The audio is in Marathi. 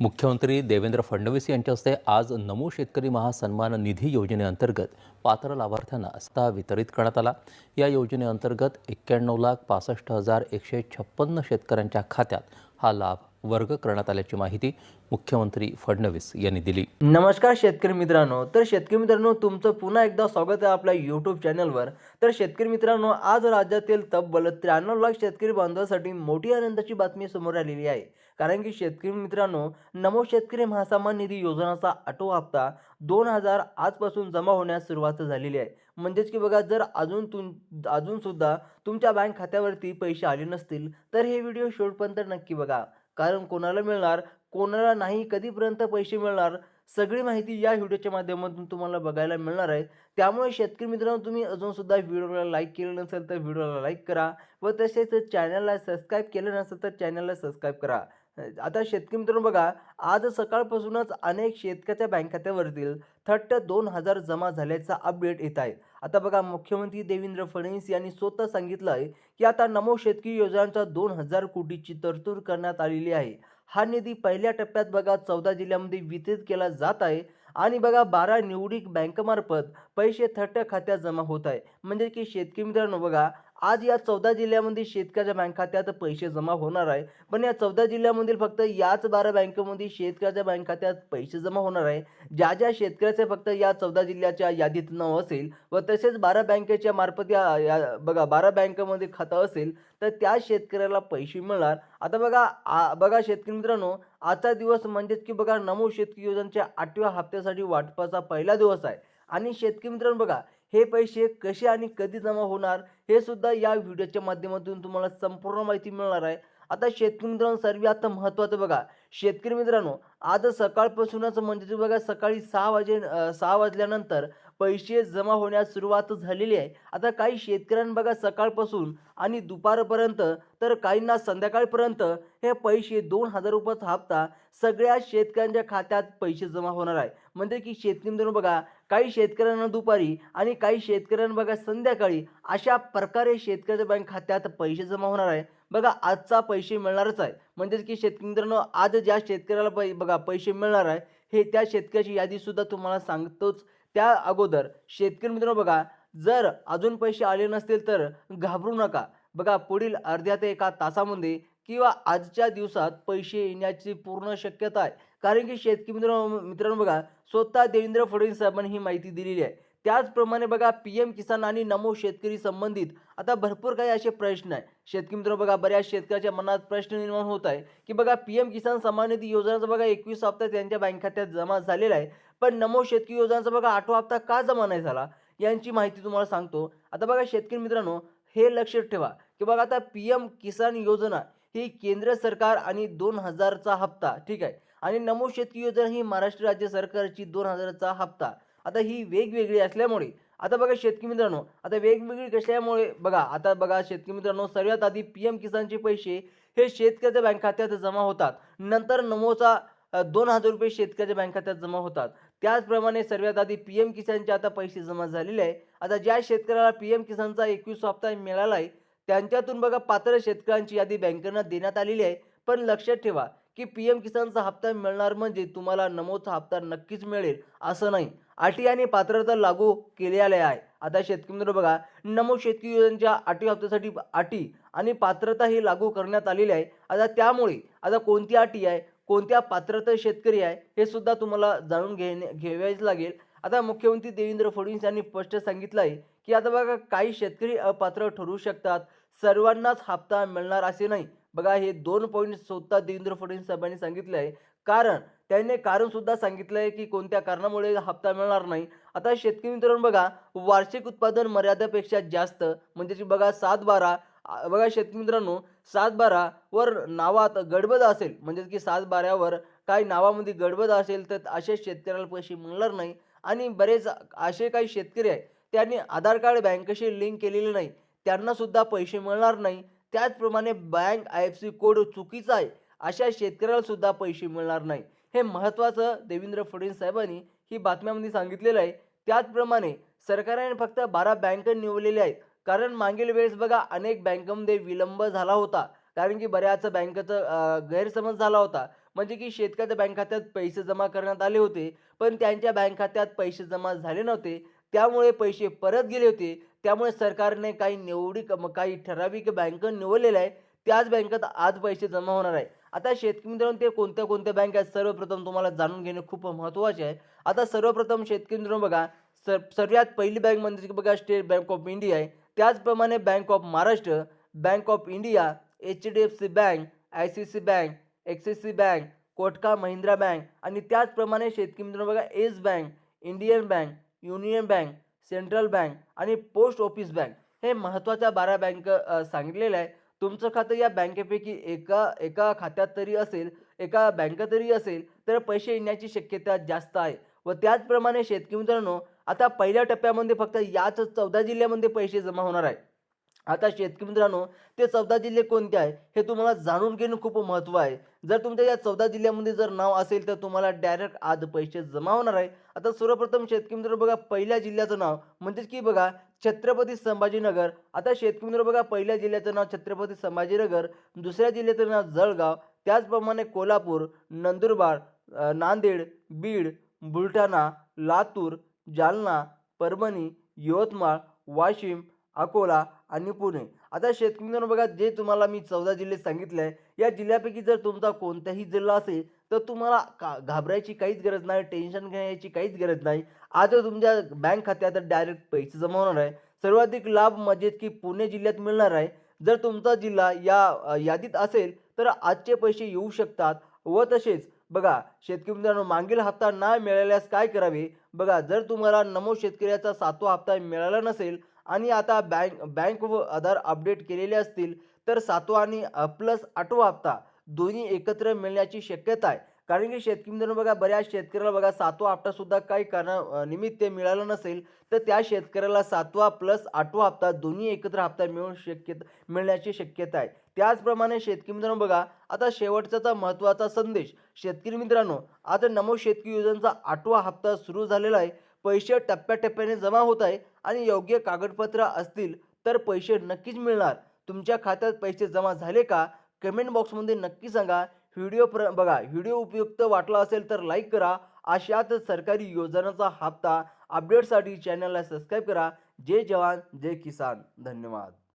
मुख्यमंत्री देवेंद्र फडणवीस यांच्या हस्ते आज नमो शेतकरी महासन्मान निधी योजनेअंतर्गत पात्र लाभार्थ्यांना स्था वितरित करण्यात आला. या योजनेअंतर्गत एक्क्याण्णव लाख पासष्ट हजार एकशे छप्पन्न शेतकऱ्यांच्या खात्यात हा लाभ वर्ग करण्यात आल्याची माहिती मुख्यमंत्री फडणवीस यांनी दिली. नमस्कार शेतकरी मित्रांनो. तर शेतकरी मित्रांनो तुमचं पुन्हा एकदा स्वागत आहे आपल्या यूट्यूब चॅनलवर तर शेतकरी मित्रांनो आज राज्यातील तब्बल त्र्याण्णव लाख शेतकरी बांधवांसाठी मोठी आनंदाची बातमी समोर आलेली आहे. कारण की शेतकरी मित्रांनो नमो शेतकरी महासन्मान निधी योजनाचा आठवा हप्ता दोन हजार आजपासून जमा होण्यास सुरुवात झालेली आहे. म्हणजेच की बघा जर अजून तुम अजूनसुद्धा तुमच्या बँक खात्यावरती पैसे आले नसतील तर हे व्हिडिओ शेवटपर्यंत नक्की बघा. कारण कोणाला मिळणार कोणाला नाही कधीपर्यंत पैसे मिळणार सगळी माहिती या व्हिडिओच्या माध्यमातून तुम्हाला बघायला मिळणार आहे. त्यामुळे शेतकरी मित्रांनो तुम्ही अजूनसुद्धा व्हिडिओला लाईक केलं नसेल तर व्हिडिओला लाईक करा व तसेच चॅनलला सबस्क्राईब केलं नसेल तर चॅनलला सबस्क्राईब करा. आता शेतकरी मित्रांनो बघा आज सकाळपासूनच अनेक शेतकऱ्याच्या बँक खात्यावरील थट्ट दोन हजार जमा झाल्याचा अपडेट येत आहे. आता बघा मुख्यमंत्री देवेंद्र फडणवीस यांनी स्वतः सांगितलं आहे की आता नमो शेतकरी योजनांच्या दोन हजार कोटीची तरतूद करण्यात आलेली आहे. हा निधी पहिल्या टप्प्यात बघा चौदा जिल्ह्यामध्ये वितरित केला जात आहे आणि बघा बारा निवडीक बँकमार्फत पैसे थट्ट खात्यात जमा होत आहे. म्हणजे की शेतकरी मित्रांनो बघा आज या चौदा जिल्ह्यामध्ये शेतकऱ्याच्या बँक खात्यात पैसे जमा होणार आहे. पण या चौदा जिल्ह्यामधील फक्त याच बारा बँकेमध्ये शेतकऱ्याच्या बँक खात्यात पैसे जमा होणार आहे. ज्या ज्या शेतकऱ्याचे फक्त या चौदा जिल्ह्याच्या यादीत नाव असेल व तसेच बारा बँकेच्या मार्फत या या बघा बारा बँकेमध्ये खातं असेल तर त्या शेतकऱ्याला पैसे मिळणार. आता बघा आ, बघा शेतकरी मित्रांनो आजचा दिवस म्हणजेच की बघा नमो शेतकरी योजनेच्या आठव्या हप्त्यासाठी वाटपाचा पहिला दिवस आहे. आणि शेतकरी मित्रांनो बघा हे पैसे कसे आणि कधी जमा होणार हे सुद्धा या व्हिडिओच्या माध्यमातून तुम्हाला संपूर्ण माहिती मिळणार आहे. आता शेतकरी मित्रांनो सर्वात महत्त्वाचं बघा. शेतकरी मित्रांनो आज सकाळपासूनच म्हणजे बघा सकाळी सहा वाजे सहा वाजल्यानंतर पैसे जमा होण्यास सुरुवात झालेली आहे. आता काही शेतकऱ्यांना बघा सकाळपासून आणि दुपारपर्यंत तर काहींना संध्याकाळपर्यंत हे पैसे दोन हजार रुपयाचा हप्ता सगळ्या शेतकऱ्यांच्या खात्यात पैसे जमा होणार आहे. म्हणजे की शेतकरी बघा काही शेतकऱ्यांना दुपारी आणि काही शेतकऱ्यांना बघा संध्याकाळी अशा प्रकारे शेतकऱ्याच्या बँक खात्यात पैसे जमा होणार आहे. बघा आजचा पैसे मिळणारच आहे. म्हणजेच की शेतकरी मित्रांनो आज ज्या शेतकऱ्याला पै बघा पैसे मिळणार आहे हे त्या शेतकऱ्याची यादीसुद्धा तुम्हाला सांगतोच त्या अगोदर शेतकरी मित्रांनो बघा जर अजून पैसे आले नसतील तर घाबरू नका. बघा पुढील अर्ध्या ते एका तासामध्ये किंवा आजच्या दिवसात पैसे येण्याची पूर्ण शक्यता आहे. कारण की शेतकरी मित्रांनो मित्रांनो बघा स्वतः देवेंद्र फडणवीस साहेबांनी ही माहिती दिलेली आहे. त्याचप्रमाणे बघा पी एम किसान आणि नमो शेतकरी संबंधित आता भरपूर काही असे प्रश्न आहे शेतकरी मित्र बघा बऱ्याच शेतकऱ्याच्या मनात प्रश्न निर्माण होत आहे. की बघा पी एम किसान सन्मान निधी योजनेचा बघा एकवीस हप्ता त्यांच्या बँक खात्यात जमा झालेला आहे. पण नमो शेतकरी योजनेचा बघा आठवा हप्ता का जमा नाही झाला यांची माहिती तुम्हाला सांगतो. आता बघा शेतकरी मित्रांनो हे लक्षात ठेवा की बघा आता पी एम किसान योजना ही केंद्र सरकार आणि दोन हजारचा हप्ता ठीक आहे? आणि नमो शेतकरी योजना ही महाराष्ट्र राज्य सरकारची दोन हजारचा हप्ता. आता ही वेगवेगळी असल्यामुळे आता बघा शेतकरी मित्रांनो आता वेगवेगळी कसल्यामुळे बघा आता बघा शेतकरी मित्रांनो सर्वात आधी पी एम किसानचे पैसे हे शेतकऱ्याच्या बँक खात्यात जमा होतात. नंतर नमोचा दोन हजार रुपये शेतकऱ्याच्या बँक खात्यात जमा होतात. त्याचप्रमाणे सर्वात आधी पी एम किसानचे आता पैसे जमा झालेले आहे. आता ज्या शेतकऱ्याला पी एम किसानचा एकवीस हप्ता मिळाला आहे त्यांच्यातून बघा पात्र शेतकऱ्यांची यादी बँकेनं देण्यात आलेली आहे. पण लक्षात ठेवा की पी एम किसानचा हप्ता मिळणार म्हणजे तुम्हाला नमोचा हप्ता नक्कीच मिळेल असं नाही. अटी आणि पात्रता लागू केलेल्या आहे. आता शेतकरी मित्र बघा नमो शेतकरी योजनेच्या अटी हप्त्यासाठी अटी आणि पात्रता ही लागू करण्यात आलेली आहे. आता त्यामुळे आता कोणती अटी आहे? कोणत्या पात्रता शेतकरी आहे हे सुद्धा तुम्हाला जाणून घेणे घ्यावेच लागेल. आता मुख्यमंत्री देवेंद्र फडणवीस यांनी स्पष्ट सांगितलं आहे की आता बघा काही शेतकरी अपात्र ठरू शकतात. सर्वांनाच हप्ता मिळणार असे नाही. बघा हे दोन पॉईंट स्वतः देवेंद्र फडणवीस साहेबांनी सांगितलं आहे. कारण त्यांनी कारणसुद्धा सांगितलं आहे की कोणत्या कारणामुळे हप्ता मिळणार नाही. आता शेतकरी मित्रांनो बघा वार्षिक उत्पादन मर्यादेपेक्षा जास्त म्हणजे बघा सात बारा बघा शेतकरी मित्रांनो सात वर नावात गडबड असेल म्हणजेच की सातबाऱ्यावर काही नावामध्ये गडबड असेल तर अशा शेतकऱ्याला पैसे मिळणार नाही. आणि बरेच असे काही शेतकरी आहे त्यांनी आधार कार्ड बँकेशी लिंक केलेले नाही त्यांनासुद्धा पैसे मिळणार नाही. त्याचप्रमाणे bank I F C code चुकीचा आहे अशा शेतकऱ्यालासुद्धा पैसे मिळणार नाही. हे महत्त्वाचं देवेंद्र फडणवीस साहेबांनी ही बातम्यामध्ये सांगितलेलं आहे. त्याचप्रमाणे सरकारने फक्त बारा बँक निवडलेल्या आहेत कारण मागील वेळेस बघा अनेक बँकांमध्ये विलंब झाला होता. कारण की बऱ्याच बँकेचं गैरसमज झाला होता. म्हणजे की शेतकऱ्याच्या बँक खात्यात पैसे जमा करण्यात आले होते पण त्यांच्या बँक खात्यात पैसे जमा झाले नव्हते. त्यामुळे पैसे परत गेले होते. त्यामुळे सरकारने काही निवडी काही ठराविक बँक निवडलेल्या आहे त्याच बँकेत आज पैसे जमा होणार आहे आता शेतकरी मित्रांनो ते कोणत्या कोणत्या बँक आहेत? सर्वप्रथम तुम्हाला जाणून घेणे खूप महत्त्वाचे आहे. आता सर्वप्रथम शेतकरी मित्रांनो बघा सर सर्वात पहिली बँक म्हणजे की बघा स्टेट बँक ऑफ इंडिया आहे. त्याचप्रमाणे bank of Maharashtra bank of India H D F C bank I C C bank Axis C bank Kotak Mahindra bank आणि त्याचप्रमाणे शेतकरी मित्रांनो बघा Yes bank Indian bank union bank central bank आणि पोस्ट ऑफिस बँक हे महत्त्वाच्या बारा बँक सांगितलेलं आहे. तुमचं खातं या बँकेपैकी एका एका खात्यात तरी असेल एका बँकेत तरी असेल तर पैसे येण्याची शक्यता जास्त आहे. व त्याचप्रमाणे शेतकरी मित्रांनो आता पहिल्या टप्प्यामध्ये फक्त याच चौदा जिल्ह्यामध्ये पैसे जमा होणार आहे. आता शेतकरी मित्रांनो ते चौदा जिल्हे कोणते आहे हे तुम्हाला जाणून घेणं खूप महत्त्व आहे. जर तुमच्या या चौदा जिल्ह्यामध्ये जर नाव असेल तर तुम्हाला डायरेक्ट आज पैसे जमा होणार आहे. आता सर्वप्रथम शेतकरी मित्र बघा पहिल्या जिल्ह्याचं नाव. म्हणजेच की बघा छत्रपती संभाजीनगर. आता शेतकरी मित्र बघा पहिल्या जिल्ह्याचं नाव छत्रपती संभाजीनगर. दुसऱ्या जिल्ह्याचं नाव जळगाव. त्याचप्रमाणे कोल्हापूर नंदुरबार नांदेड बीड बुलढाणा लातूर जालना परभणी यवतमाळ वाशिम अकोला आणि पुणे. आता शेतकरी मित्रांनो बघा जे तुम्हाला मी चौदा जिल्हे सांगितले आहे या जिल्ह्यापैकी जर तुमचा कोणताही जिल्हा असेल तर तुम्हाला का घाबरायची काहीच गरज नाही टेन्शन घेण्याची काहीच गरज नाही. आज तुमच्या बँक खात्यात डायरेक्ट पैसे जमा होणार आहे. सर्वाधिक लाभ म्हणजे की पुणे जिल्ह्यात मिळणार आहे. जर तुमचा जिल्हा या यादीत असेल तर आजचे पैसे येऊ शकतात व तसेच बघा शेतकरी मित्रांनो मागील हप्ता नाही मिळाल्यास काय करावे? बघा जर तुम्हाला नमो शेतकऱ्याचा सातवा हप्ता मिळाला नसेल आणि आता बँक बँक व आधार अपडेट केलेले असतील तर सातवा आणि प्लस आठवा हप्ता दोन्ही एकत्र मिळण्याची शक्यता आहे. कारण की शेतकरी मित्रांनो बघा बऱ्याच शेतकऱ्याला बघा सातवा हप्ता सुद्धा काही कारण निमित्त मिळालं नसेल तर त्या शेतकऱ्याला सातवा प्लस आठवा हप्ता दोन्ही एकत्र हप्ता मिळू शक्यता मिळण्याची शक्यता आहे. त्याचप्रमाणे शेतकरी मित्रांनो बघा आता शेवटचा महत्त्वाचा संदेश. शेतकरी मित्रांनो आता नमो शेतकरी योजनेचा आठवा हप्ता सुरू झालेला आहे. पैसे टप्प्याटप्प्याने जमा होत आहे आणि योग्य कागदपत्र असतील तर पैसे नक्कीच मिळणार. तुमच्या खात्यात पैसे जमा झाले का? कमेंट बॉक्समध्ये नक्की सांगा. व्हिडिओ प्र बघा व्हिडिओ उपयुक्त वाटला असेल तर लाईक करा. अशाच सरकारी योजनांचा हप्ता अपडेटसाठी चॅनलला सबस्क्राईब करा. जय जवान जय किसान. धन्यवाद.